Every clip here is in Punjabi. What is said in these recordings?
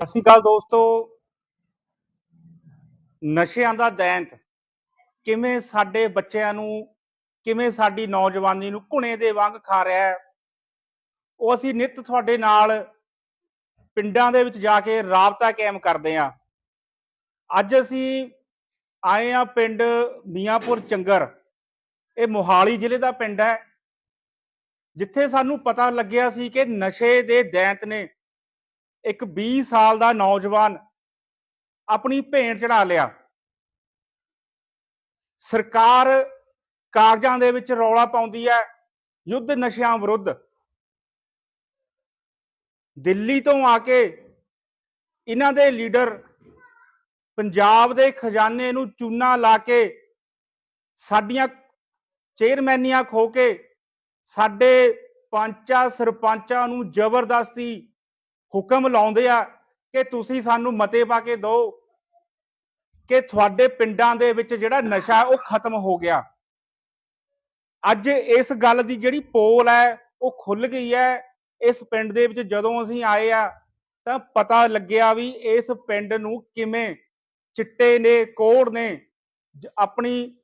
ਸਤਿ ਸ਼੍ਰੀ ਅਕਾਲ ਦੋਸਤੋ। ਨਸ਼ਿਆਂ ਦਾ ਦੈਂਤ। ਕਿਵੇਂ ਸਾਡੇ ਬੱਚਿਆਂ ਨੂੰ, ਕਿਵੇਂ ਸਾਡੀ ਨੌਜਵਾਨੀ ਨੂੰ ਘੁਣੇ ਦੇ ਵਾਂਗ ਖਾ ਰਿਹਾ ਹੈ। ਉਹ ਅਸੀਂ ਨਿਤ ਤੁਹਾਡੇ ਨਾਲ ਪਿੰਡਾਂ ਦੇ ਵਿੱਚ ਜਾ ਕੇ ਰਾਬਤਾ ਕਾਇਮ ਕਰਦੇ ਹਾਂ। ਅੱਜ ਅਸੀਂ ਆਏ ਆ ਪਿੰਡ ਮੀਆਂਪੁਰ ਚੰਗਰ। ਇਹ ਮੋਹਾਲੀ ਜ਼ਿਲ੍ਹੇ ਦਾ ਪਿੰਡ ਹੈ। ਜਿੱਥੇ ਸਾਨੂੰ ਪਤਾ ਲੱਗਿਆ ਸੀ ਕਿ ਨਸ਼ੇ ਦੇ ਦੈਂਤ ਨੇ ਇੱਕ 20 ਸਾਲ ਦਾ ਨੌਜਵਾਨ ਆਪਣੀ ਭੇਂਟ ਚੜਾ ਲਿਆ। ਸਰਕਾਰ ਕਾਗਜ਼ਾਂ ਦੇ ਵਿੱਚ ਰੌਲਾ ਪਾਉਂਦੀ ਹੈ, ਯੁੱਧ ਨਸ਼ਿਆਂ ਵਿਰੁੱਧ। ਦਿੱਲੀ ਤੋਂ ਆ ਕੇ ਇਹਨਾਂ ਦੇ ਲੀਡਰ ਪੰਜਾਬ ਦੇ ਖਜ਼ਾਨੇ ਨੂੰ ਚੂਨਾ ਲਾ ਕੇ ਸਾਡੀਆਂ ਚੇਅਰਮੈਨੀਆਂ ਖੋ ਕੇ ਸਾਡੇ ਪੰਚਾਂ, ਸਰਪੰਚਾਂ ਨੂੰ ਜ਼ਬਰਦਸਤੀ ਹੁਕਮ ਲਾਉਂਦੇ ਆ ਕਿ ਤੁਸੀਂ ਸਾਨੂੰ ਮਤੇ ਪਾ ਕੇ ਦਿਓ ਕਿ ਤੁਹਾਡੇ ਪਿੰਡਾਂ ਦੇ ਵਿੱਚ ਜਿਹੜਾ ਨਸ਼ਾ ਉਹ ਖਤਮ ਹੋ ਗਿਆ। ਅੱਜ ਇਸ ਗੱਲ ਦੀ ਜਿਹੜੀ ਪੋਲ ਹੈ, ਉਹ ਖੁੱਲ ਗਈ ਹੈ। ਇਸ ਪਿੰਡ ਦੇ ਵਿੱਚ ਜਦੋਂ ਅਸੀਂ ਆਏ ਆ, ਤਾਂ ਪਤਾ ਲੱਗਿਆ ਵੀ ਇਸ ਪਿੰਡ ਨੂੰ ਕਿਵੇਂ ਚਿੱਟੇ ਨੇ, ਕੋੜ ਨੇ ਆਪਣੀ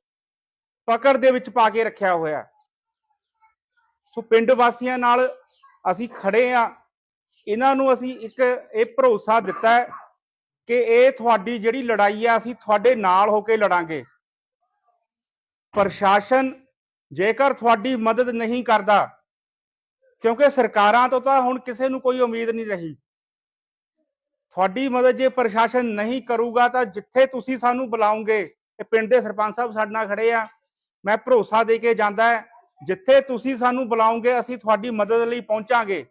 ਪਕੜ ਦੇ ਵਿੱਚ ਪਾ ਕੇ ਰੱਖਿਆ ਹੋਇਆ। ਸੋ ਪਿੰਡ ਵਾਸੀਆਂ ਨਾਲ ਅਸੀਂ ਖੜੇ ਆ। ਇਹਨਾਂ ਨੂੰ ਅਸੀਂ ਇੱਕ ਇਹ ਭਰੋਸਾ ਦਿੱਤਾ ਕਿ ਇਹ ਤੁਹਾਡੀ ਜਿਹੜੀ ਲੜਾਈ ਆ, ਅਸੀਂ ਤੁਹਾਡੇ ਨਾਲ ਹੋ ਕੇ ਲੜਾਂਗੇ। ਪ੍ਰਸ਼ਾਸਨ ਜੇਕਰ ਤੁਹਾਡੀ ਮਦਦ ਨਹੀਂ ਕਰਦਾ, ਕਿਉਂਕਿ ਸਰਕਾਰਾਂ ਤੋਂ ਤਾਂ ਹੁਣ ਕਿਸੇ ਨੂੰ ਕੋਈ ਉਮੀਦ ਨਹੀਂ ਰਹੀ। ਤੁਹਾਡੀ ਮਦਦ ਜੇ ਪ੍ਰਸ਼ਾਸਨ ਨਹੀਂ ਕਰੂਗਾ ਤਾਂ ਜਿੱਥੇ ਤੁਸੀਂ ਸਾਨੂੰ ਬੁਲਾਉਂਗੇ ਇਹ ਪਿੰਡ ਦੇ ਸਰਪੰਚ ਸਾਹਿਬ ਸਾਡੇ ਨਾਲ ਖੜੇ ਆ, ਮੈਂ ਭਰੋਸਾ ਦੇ ਕੇ ਜਾਂਦਾ ਜਿੱਥੇ ਤੁਸੀਂ ਸਾਨੂੰ ਬੁਲਾਉਂਗੇ ਅਸੀਂ ਤੁਹਾਡੀ ਮਦਦ ਲਈ ਪਹੁੰਚਾਂਗੇ।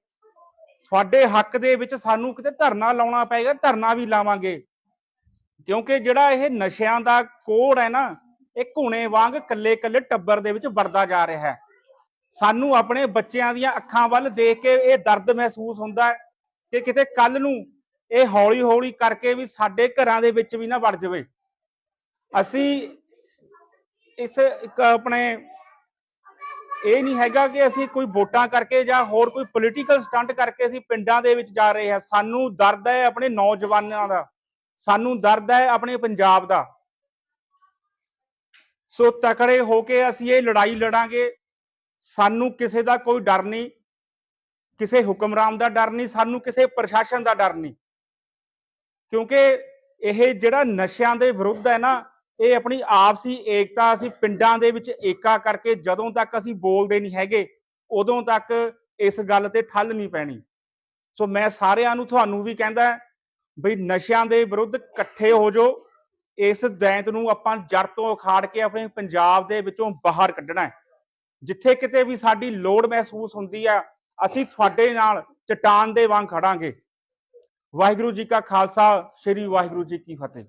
ਤੁਹਾਡੇ ਹੱਕ ਦੇ ਵਿੱਚ ਸਾਨੂੰ ਕਿਤੇ ਧਰਨਾ ਲਾਉਣਾ ਪਏਗਾ, ਧਰਨਾ ਵੀ ਲਾਵਾਂਗੇ। ਕਿਉਂਕਿ ਜਿਹੜਾ ਇਹ ਨਸ਼ਿਆਂ ਦਾ ਕੋੜ ਹੈ ਨਾ, ਇਹ ਘੁਣੇ ਵਾਂਗ ਕੱਲੇ ਕੱਲੇ ਟੱਬਰ ਦੇ ਵਿੱਚ ਵਰਦਾ ਜਾ ਰਿਹਾ ਹੈ। ਸਾਨੂੰ ਆਪਣੇ ਬੱਚਿਆਂ ਦੀਆਂ ਅੱਖਾਂ ਵੱਲ ਦੇਖ ਕੇ ਇਹ ਦਰਦ ਮਹਿਸੂਸ ਹੁੰਦਾ ਹੈ ਕਿ ਕਿਤੇ ਕੱਲ ਨੂੰ ਇਹ ਹੌਲੀ ਹੌਲੀ ਕਰਕੇ ਵੀ ਸਾਡੇ ਘਰਾਂ ਦੇ ਵਿੱਚ ਵੀ ਨਾ ਵੜ ਜਾਵੇ। ਅਸੀਂ ਇਸ ਇੱਕ ਆਪਣੇ ਇਹ ਨਹੀਂ ਹੈਗਾ ਕਿ ਅਸੀਂ ਕੋਈ ਵੋਟਾਂ ਕਰਕੇ ਜਾਂ ਹੋਰ ਕੋਈ ਪੋਲੀਟੀਕਲ ਸਟੰਟ ਕਰਕੇ ਅਸੀਂ ਪਿੰਡਾਂ ਦੇ ਵਿੱਚ ਜਾ ਰਹੇ ਹਾਂ। ਸਾਨੂੰ ਦਰਦ ਹੈ ਆਪਣੇ ਨੌਜਵਾਨਾਂ ਦਾ। ਸਾਨੂੰ ਦਰਦ ਹੈ ਆਪਣੇ ਪੰਜਾਬ ਦਾ। ਸੋ ਤਕੜੇ ਹੋ ਕੇ ਅਸੀਂ ਇਹ ਲੜਾਈ ਲੜਾਂਗੇ। ਸਾਨੂੰ ਕਿਸੇ ਦਾ ਕੋਈ ਡਰ ਨਹੀਂ। ਕਿਸੇ ਹੁਕਮਰਾਨ ਦਾ ਡਰ ਨਹੀਂ। ਸਾਨੂੰ ਕਿਸੇ ਪ੍ਰਸ਼ਾਸਨ ਦਾ ਡਰ ਨਹੀਂ। ਕਿਉਂਕਿ ਇਹ ਜਿਹੜਾ ਨਸ਼ਿਆਂ ਦੇ ਵਿਰੁੱਧ ਹੈ ਨਾ ਇਹ ਆਪਣੀ ਆਪਸੀ ਏਕਤਾ ਅਸੀਂ ਪਿੰਡਾਂ ਦੇ ਵਿੱਚ ਏਕਾ ਕਰਕੇ ਜਦੋਂ ਤੱਕ ਅਸੀਂ ਬੋਲਦੇ ਨਹੀਂ ਹੈਗੇ, ਉਦੋਂ ਤੱਕ ਇਸ ਗੱਲ ਤੇ ਠੱਲ ਨਹੀਂ ਪੈਣੀ। ਸੋ ਮੈਂ ਸਾਰਿਆਂ ਨੂੰ ਤੁਹਾਨੂੰ ਵੀ ਕਹਿੰਦਾ ਬਈ ਨਸ਼ਿਆਂ ਦੇ ਵਿਰੁੱਧ ਇਕੱਠੇ ਹੋ ਜਾਓ। ਇਸ ਦੈਂਤ ਨੂੰ ਆਪਾਂ ਜੜ ਤੋਂ ਉਖਾੜ ਕੇ ਆਪਣੇ ਪੰਜਾਬ ਦੇ ਵਿੱਚੋਂ ਬਾਹਰ ਕੱਢਣਾ ਹੈ। ਜਿੱਥੇ ਕਿਤੇ ਵੀ ਸਾਡੀ ਲੋੜ ਮਹਿਸੂਸ ਹੁੰਦੀ ਆ, ਅਸੀਂ ਤੁਹਾਡੇ ਨਾਲ ਚਟਾਨ ਦੇ ਵਾਂਗ ਖੜਾਂਗੇ। ਵਾਹਿਗੁਰੂ ਜੀ ਕਾ ਖਾਲਸਾ, ਸ੍ਰੀ ਵਾਹਿਗੁਰੂ ਜੀ ਕੀ ਫਤਿਹ।